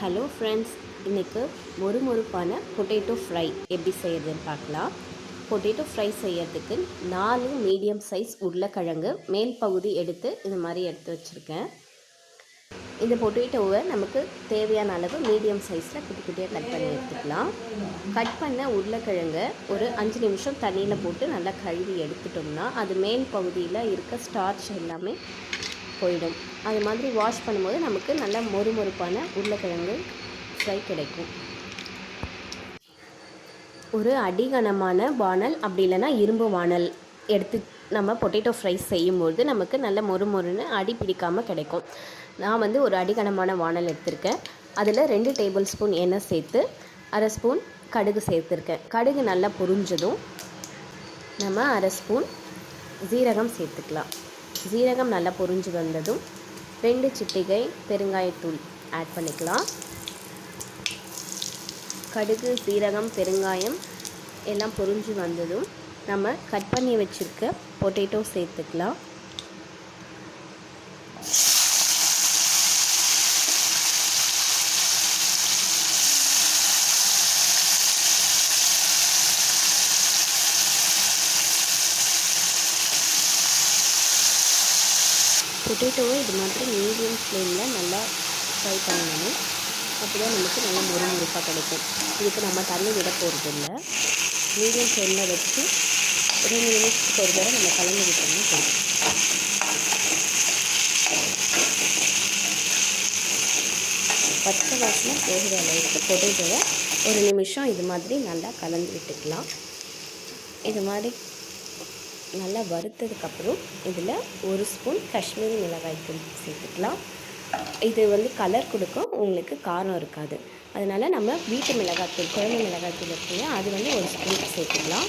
Hello friends இன்றைக்கு ஒரு முறுப்பான potato fry எப்படி செய்யறதுன்னு பார்க்கலாம். பொட்டேட்டோ ஃப்ரை செய்யறதுக்கு நாலு மீடியம் சைஸ் உருளைக்கிழங்கு மேல் பகுதி எடுத்து இந்த மாதிரி எடுத்து வச்சுருக்கேன். இந்த பொட்டேட்டோவை நமக்கு தேவையான அளவு மீடியம் சைஸில் குட்டி குட்டியாக கட் பண்ணி எடுத்துக்கலாம். கட் பண்ண உருளைக்கிழங்கை ஒரு அஞ்சு நிமிஷம் தண்ணியில் போட்டு நல்லா கழுவி எடுத்துட்டோம்னா அது மேல் பகுதியில் இருக்க ஸ்டார்ச் எல்லாமே போயிடும். அது மாதிரி வாஷ் பண்ணும்போது நமக்கு நல்ல மொறுமொறுப்பான உருளைக்கிழங்கு ஃப்ரை கிடைக்கும். ஒரு அடிகனமான வானல் அப்படி இல்லைன்னா இரும்பு வானல் எடுத்து நம்ம பொட்டேட்டோ ஃப்ரை செய்யும்போது நமக்கு நல்ல மொறு மொறுன்னு அடி பிடிக்காமல் கிடைக்கும். நான் வந்து ஒரு அடிகனமான வானல் எடுத்திருக்கேன். அதில் ரெண்டு டேபிள் ஸ்பூன் எண்ணெய் சேர்த்து அரை ஸ்பூன் கடுகு சேர்த்துருக்கேன். கடுகு நல்லா பொரிஞ்சதும் நம்ம அரை ஸ்பூன் ஜீரகம் சேர்த்துக்கலாம். ஜீரகம் நல்லா பொரிஞ்சு வந்ததும் ரெண்டு சிட்டிகை பெருங்காயத்தூள் ஆட் பண்ணிக்கலாம். கடுகு சீரகம் பெருங்காயம் எல்லாம் பொரிஞ்சு வந்ததும் நம்ம கட் பண்ணி வச்சுருக்க பொட்டேட்டோ சேர்த்துக்கலாம். பொட்டேட்டோவை இது மாதிரி மீடியம் ஃப்ளேமில் நல்லா ஃப்ரை பண்ணணும். அப்போ தான் நமக்கு நல்லா முறுமுறுப்பாக கிடைக்கும். இதுக்கு நம்ம தண்ணி விட போகிறது இல்லை மீடியம் ஃப்ளேமில் வச்சு ரெண்டு நிமிஷத்துக்கு ஒரு தடவை நம்ம கலந்து விட்டோம்னா போதும். பச்சை வாசனை போகிற அளவுக்கு பொட்டேட்டோவை ஒரு நிமிஷம் இது மாதிரி நல்லா கலந்து விட்டுக்கலாம். இது மாதிரி நல்லா வறுத்ததுக்கப்புறம் இதில் ஒரு ஸ்பூன் காஷ்மீரி மிளகாய் தூள் சேர்த்துக்கலாம். இது வந்து கலர் கொடுக்கும் உங்களுக்கு காரம் இருக்காது. அதனால் நம்ம வீட்டு மிளகாய்த்தூள் குழம்பு மிளகாய்த்தூள் இருக்குங்க அது வந்து ஒரு ஸ்பூன் சேர்த்துக்கலாம்.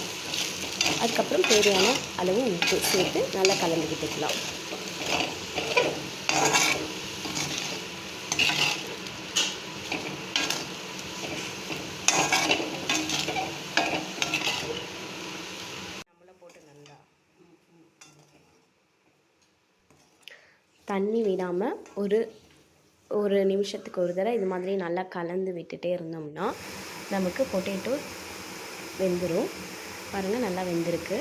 அதுக்கப்புறம் தேவையான அளவு உப்பு சேர்த்து நல்லா கலந்துக்கிட்டுக்கலாம். தண்ணி விடாமல் ஒரு ஒரு நிமிஷத்துக்கு ஒரு தடவை இது மாதிரி நல்லா கலந்து விட்டுட்டே இருந்தோம்னா நமக்கு பொட்டேட்டோ வெந்துடும் பாருங்கள் நல்லா வெந்திருக்கு.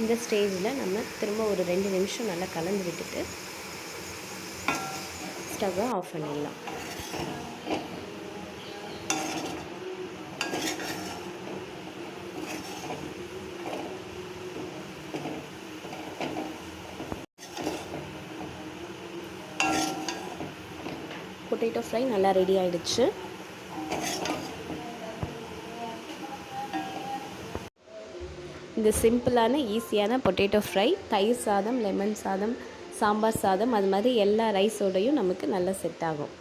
இந்த ஸ்டேஜில் நம்ம திரும்ப ஒரு ரெண்டு நிமிஷம் நல்லா கலந்து விட்டுட்டு ஸ்டவ்வை ஆஃப் பண்ணிடலாம். பொட்டேட்டோ ஃப்ரை நல்லா ரெடி ஆயிடுச்சு. இந்த சிம்பிளான ஈஸியான பொட்டேட்டோ ஃப்ரை தயிர் சாதம் லெமன் சாதம் சாம்பார் சாதம் அது மாதிரி எல்லா ரைஸோடையும் நமக்கு நல்லா செட் ஆகும்.